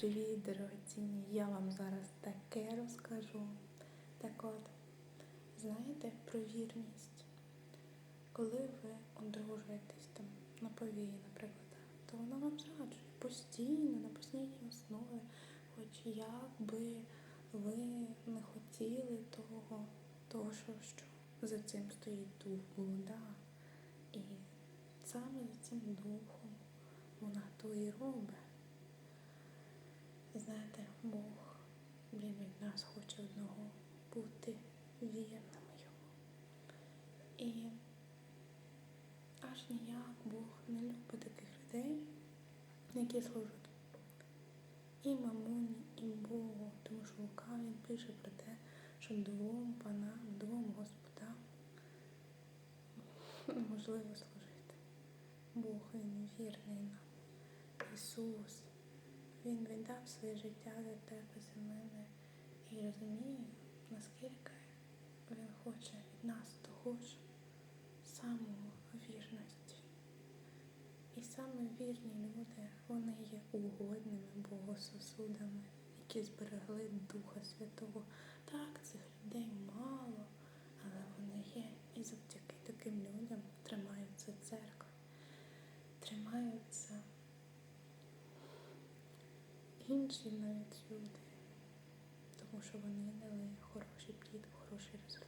Привіт, дорогоцінні! Я вам зараз таке розкажу. Так от, знаєте про вірність? Коли ви одружуєтесь там на повії, наприклад, то вона вам зраджує постійно, на постійній основі, хоч як би ви не хотіли того, того що, що за цим стоїть дух блуда. І саме за цим духом вона то і робить. Знаєте, Бог, Він від нас хоче одного бути вірними йому. І аж ніяк Бог не любить таких людей, які служать і мамоні, і Богу, тому що Лука він пише про те, що двом панам, двом господам неможливо служити. Бог він вірний нам. Ісус. Він віддав своє життя за тебе, за мене. І розумію, наскільки Він хоче від нас того ж самого вірності. І саме вірні люди, вони є угодними Богососудами, які зберегли Духа Святого. Так, цих людей мало, інші навіть люди, тому що вони дали хороший плід, хороший результат